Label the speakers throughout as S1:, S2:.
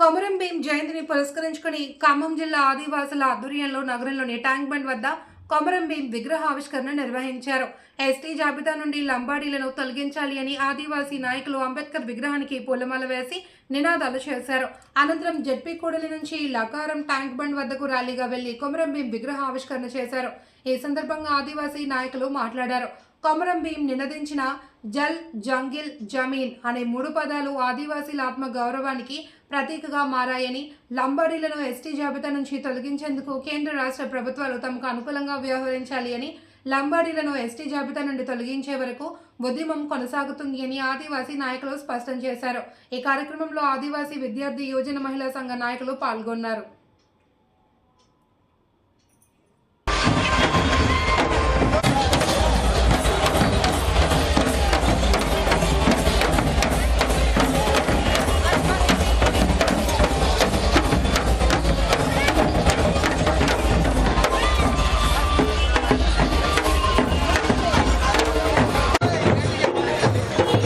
S1: కొమరం భీం జయంతిని పురస్కరించుకుని ఖమ్మం జిల్లా ఆదివాసుల ఆధ్వర్యంలో నగరంలోని ట్యాంక్ బండ్ వద్ద కొమరం భీం విగ్రహావిష్కరణ నిర్వహించారు. ఎస్టీ జాబితా నుండి లంబాడీలను తొలగించాలి అని ఆదివాసీ నాయకులు అంబేద్కర్ విగ్రహానికి పూలమాల వేసి నినాదాలు చేశారు. అనంతరం జడ్పీ కూడలి నుంచి లకారం ట్యాంక్ బండ్ వద్దకు ర్యాలీగా వెళ్ళి కొమరం భీం విగ్రహ ఆవిష్కరణ చేశారు. ఈ సందర్భంగా ఆదివాసీ నాయకులు మాట్లాడారు. కొమరం భీం నినదించిన జల్ జంగిల్ జమీన్ అనే మూడు పదాలు ఆదివాసీల ఆత్మ గౌరవానికి ప్రతీకగా మారాయని లంబాడీలను ఎస్టీ జాబితా నుంచి తొలగించేందుకు కేంద్ర రాష్ట్ర ప్రభుత్వాలు తమకు అనుకూలంగా వ్యవహరించాలి అని లంబాడీలను ఎస్టీ జాబితా నుండి తొలగించే వరకు ఉద్యమం కొనసాగుతుంది అని ఆదివాసీ నాయకులు స్పష్టం చేశారు. ఈ కార్యక్రమంలో ఆదివాసీ విద్యార్థి యువజన మహిళా సంఘ నాయకులు పాల్గొన్నారు.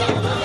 S2: Come on.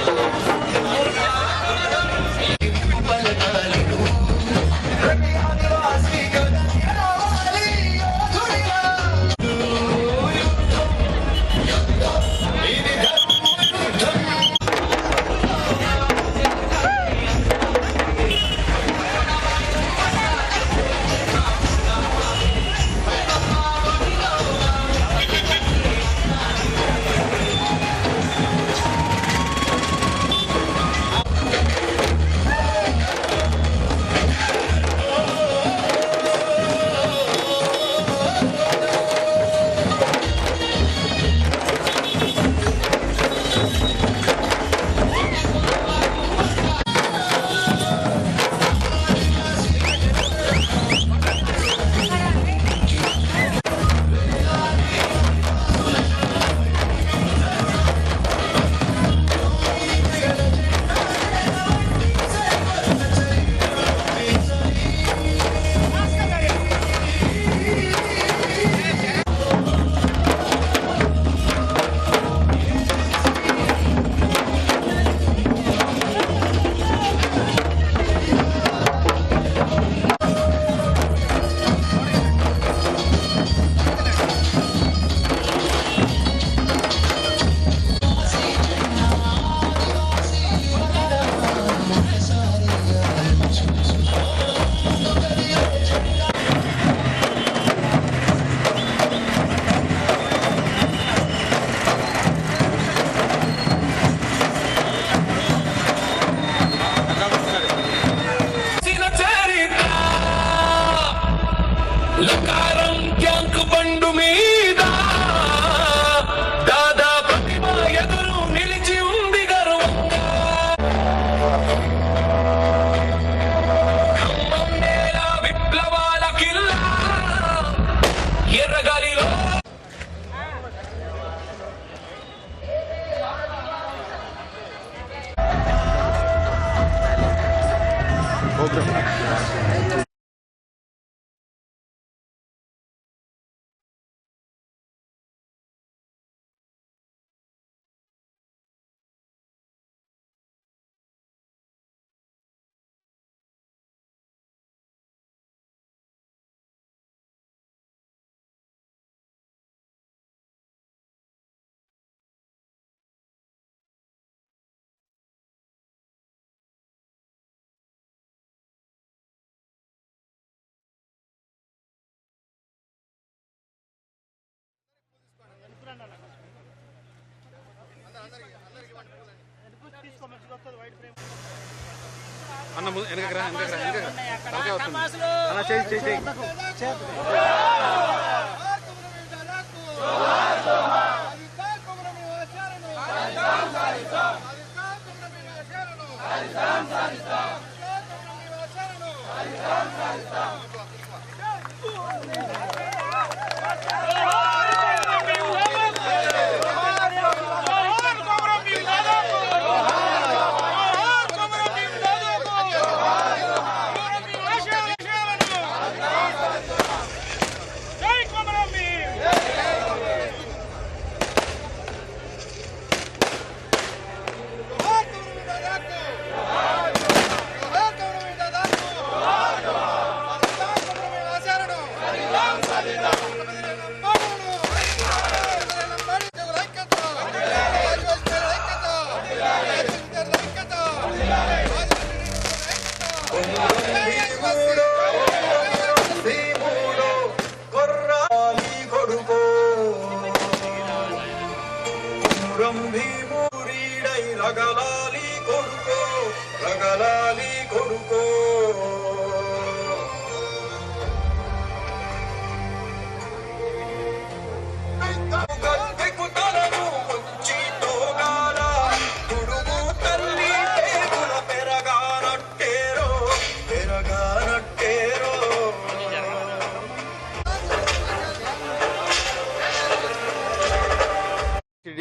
S3: అన్న ముందు వెనకకి రా వెనకకి రా వెనకకి రా. ఓకే వస్తుంది. అన్న చేయి చేయి చేయి.
S4: జై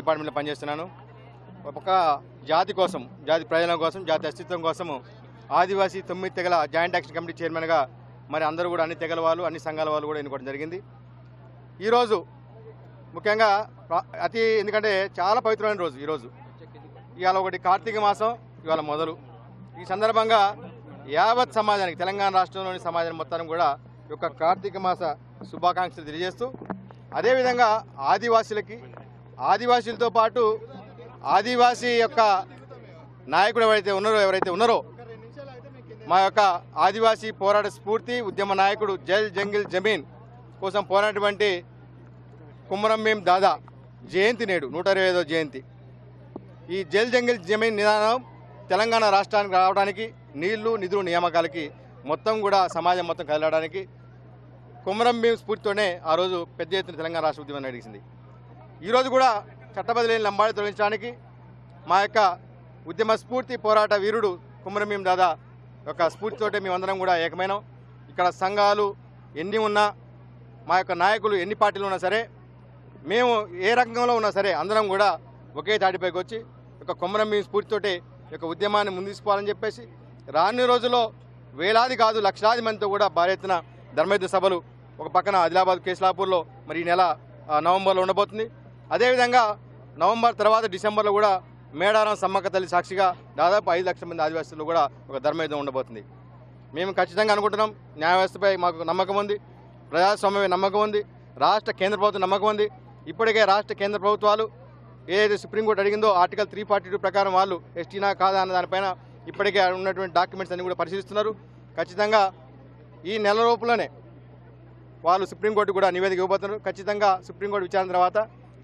S3: డిపార్ట్మెంట్లో పనిచేస్తున్నాను. ఒక జాతి కోసం జాతి ప్రయోజనం కోసం జాతి అస్తిత్వం కోసము ఆదివాసీ తొమ్మిది తెగల జాయింట్ యాక్షన్ కమిటీ చైర్మన్గా మరి అందరూ కూడా అన్ని తెగల వాళ్ళు అన్ని సంఘాల వాళ్ళు కూడా ఎన్నుకోవడం జరిగింది. ఈరోజు ముఖ్యంగా అతి ఎందుకంటే చాలా పవిత్రమైన రోజు ఈరోజు. ఇవాళ ఒకటి కార్తీక మాసం ఇవాళ మొదలు. ఈ సందర్భంగా యావత్ సమాజానికి తెలంగాణ రాష్ట్రంలోని సమాజం మొత్తాన్ని కూడా ఈ యొక్క కార్తీక మాస శుభాకాంక్షలు తెలియజేస్తూ అదేవిధంగా ఆదివాసులకి ఆదివాసీలతో పాటు ఆదివాసీ యొక్క నాయకుడు ఎవరైతే ఉన్నారో ఎవరైతే ఉన్నారో మా యొక్క ఆదివాసీ పోరాట స్ఫూర్తి ఉద్యమ నాయకుడు జల్ జంగిల్ జమీన్ కోసం పోరాటటువంటి కుమ్మరం భీం దాదా జయంతి నేడు నూట ఇరవై ఐదో జయంతి. ఈ జల్ జంగిల్ జమీన్ నిదానం తెలంగాణ రాష్ట్రానికి రావడానికి నీళ్ళు నిధులు నియామకాలకి మొత్తం కూడా సమాజం మొత్తం కదలడానికి కుమ్మరం భీం స్ఫూర్తితోనే ఆ రోజు పెద్ద ఎత్తున తెలంగాణ రాష్ట్ర ఉద్యమం నడిచింది. ఈరోజు కూడా చట్టబదిలేని లంబాడి తొలగించడానికి మా యొక్క ఉద్యమ స్ఫూర్తి పోరాట వీరుడు కుమ్మరం దాదా యొక్క స్ఫూర్తితోటే మేమందరం కూడా ఏకమైనాం. ఇక్కడ సంఘాలు ఎన్ని ఉన్నా మా యొక్క నాయకులు ఎన్ని పార్టీలు ఉన్నా సరే మేము ఏ రంగంలో ఉన్నా సరే అందరం కూడా ఒకే తాటిపైకి వచ్చి ఒక కొమ్మరం స్ఫూర్తితోటే యొక్క ఉద్యమాన్ని ముందుకోవాలని చెప్పేసి రానున్న రోజుల్లో వేలాది కాదు లక్షలాది మందితో కూడా భారీ ఎత్తున ధర్మయుద్ధ సభలు ఒక పక్కన ఆదిలాబాద్ కేసులాపూర్లో మరి ఈ నెల నవంబర్లో ఉండబోతుంది. అదేవిధంగా నవంబర్ తర్వాత డిసెంబర్లో కూడా మేడారం సమ్మక్క తల్లి సాక్షిగా దాదాపు ఐదు లక్షల మంది ఆదివాసులు కూడా ఒక ధర్మయుద్ధం ఉండబోతుంది. మేము ఖచ్చితంగా అనుకుంటున్నాం. న్యాయ వ్యవస్థపై మాకు నమ్మకం ఉంది. ప్రజాస్వామ్యమే నమ్మకం ఉంది. రాష్ట్ర కేంద్ర ప్రభుత్వం నమ్మకం ఉంది. ఇప్పటికే రాష్ట్ర కేంద్ర ప్రభుత్వాలు ఏదైతే సుప్రీంకోర్టు అడిగిందో ఆర్టికల్ త్రీ ఫార్టీ టూ ప్రకారం వాళ్ళు ఎస్టీనా కాదా అన్న దానిపైన ఇప్పటికే ఉన్నటువంటి డాక్యుమెంట్స్ అన్ని కూడా పరిశీలిస్తున్నారు. ఖచ్చితంగా ఈ నెల లోపులోనే వాళ్ళు సుప్రీంకోర్టు కూడా నివేదిక ఇవ్వబోతున్నారు. ఖచ్చితంగా సుప్రీంకోర్టు విచారణ తర్వాత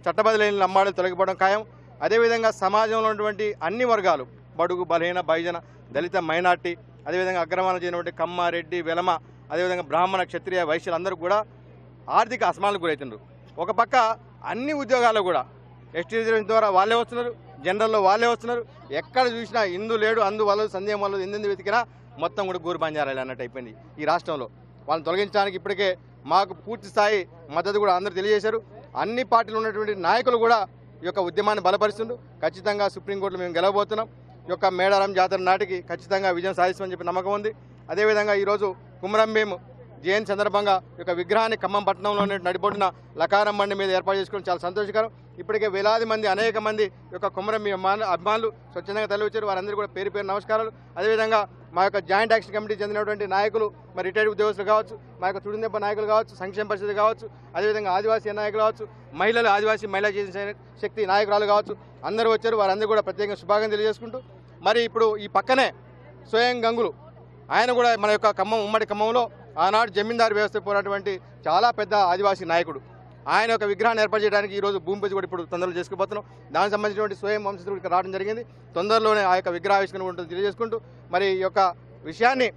S3: చట్టబదిలేని లంబాడులు తొలగిపోవడం ఖాయం. అదేవిధంగా సమాజంలో ఉన్నటువంటి అన్ని వర్గాలు బడుగు బలహీన బహుజన దళిత మైనార్టీ అదేవిధంగా అగ్రమానం చేయనటువంటి కమ్మ రెడ్డి వెలమ అదేవిధంగా బ్రాహ్మణ క్షత్రియ వైశ్యులు అందరూ కూడా ఆర్థిక అసమానాలకు గురవుతున్నారు ఒక పక్క అన్ని ఉద్యోగాలు కూడా ఎస్టీ రిజర్వేషన్ ద్వారా వాళ్ళే వస్తున్నారు జనరల్లో వాళ్ళే వస్తున్నారు. ఎక్కడ చూసినా ఇందు లేడు అందు సందేహం వల్ల ఎందుకు వెతికినా మొత్తం కూడా గూరు బంజారాలు అన్నట్టు అయిపోయింది ఈ రాష్ట్రంలో. వాళ్ళని తొలగించడానికి ఇప్పటికే మాకు పూర్తి స్థాయి మద్దతు కూడా అందరూ తెలియజేశారు. అన్ని పార్టీలు ఉన్నటువంటి నాయకులు కూడా ఈ యొక్క ఉద్యమాన్ని బలపరుస్తుండ్రు. ఖచ్చితంగా సుప్రీంకోర్టులో మేము గెలవబోతున్నాం. ఈ యొక్క మేడారం జాతర నాటికి ఖచ్చితంగా విజయం సాధిస్తామని చెప్పి నమ్మకం ఉంది. అదేవిధంగా ఈరోజు కుమరం మేము జయంతి సందర్భంగా ఈ యొక్క విగ్రహాన్ని ఖమ్మం పట్టణంలో నడిపొడిన లకారం బండి మీద ఏర్పాటు చేసుకోవడం చాలా సంతోషకరం. ఇప్పటికే వేలాది మంది అనేక మంది ఈ యొక్క కుమరం అభిమానులు అభిమానులు స్వచ్ఛందంగా తరలివచ్చారు. వారందరూ కూడా పేరు పేరు నమస్కారాలు. అదేవిధంగా మా యొక్క జాయింట్ యాక్షన్ కమిటీ చెందినటువంటి నాయకులు మరి రిటైర్డ్ ఉద్యోగస్తులు కావచ్చు మా యొక్క తుడిదెబ్బ నాయకులు కావచ్చు సంక్షేమ పరిస్థితి కావచ్చు అదేవిధంగా ఆదివాసీ నాయకులు కావచ్చు మహిళలు ఆదివాసీ మహిళా చేసిన శక్తి నాయకురాలు కావచ్చు అందరూ వచ్చారు వారందరూ కూడా ప్రత్యేకంగా శుభాగం తెలియజేసుకుంటూ మరి ఇప్పుడు ఈ పక్కనే స్వయం గంగులు ఆయన కూడా మన యొక్క ఖమ్మం ఉమ్మడి ఖమ్మంలో ఆనాడు జమీందారు వ్యవస్థ పోయినటువంటి చాలా పెద్ద ఆదివాసీ నాయకుడు. ఆయన యొక్క విగ్రహాన్ని ఏర్పాటు చేయడానికి ఈరోజు భూమి పూజ కూడా ఇప్పుడు తొందరలో చేసుకుపోతున్నాం. దానికి సంబంధించినటువంటి స్వయం వంశస్థుడు ఇక్కడ రావడం జరిగింది. తొందరలోనే ఆ యొక్క విగ్రహావిష్కరణ ఉంటుంది తెలియజేసుకుంటూ మరి ఈ యొక్క విషయాన్ని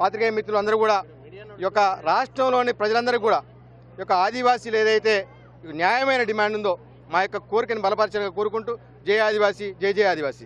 S3: పాత్రికేయ మిత్రులు అందరూ కూడా ఈ యొక్క రాష్ట్రంలోని ప్రజలందరూ కూడా ఈ యొక్క ఆదివాసీలు ఏదైతే న్యాయమైన డిమాండ్ ఉందో మా యొక్క కోరికను బలపరచాలని కోరుకుంటూ జై ఆదివాసీ జై జై ఆదివాసీ.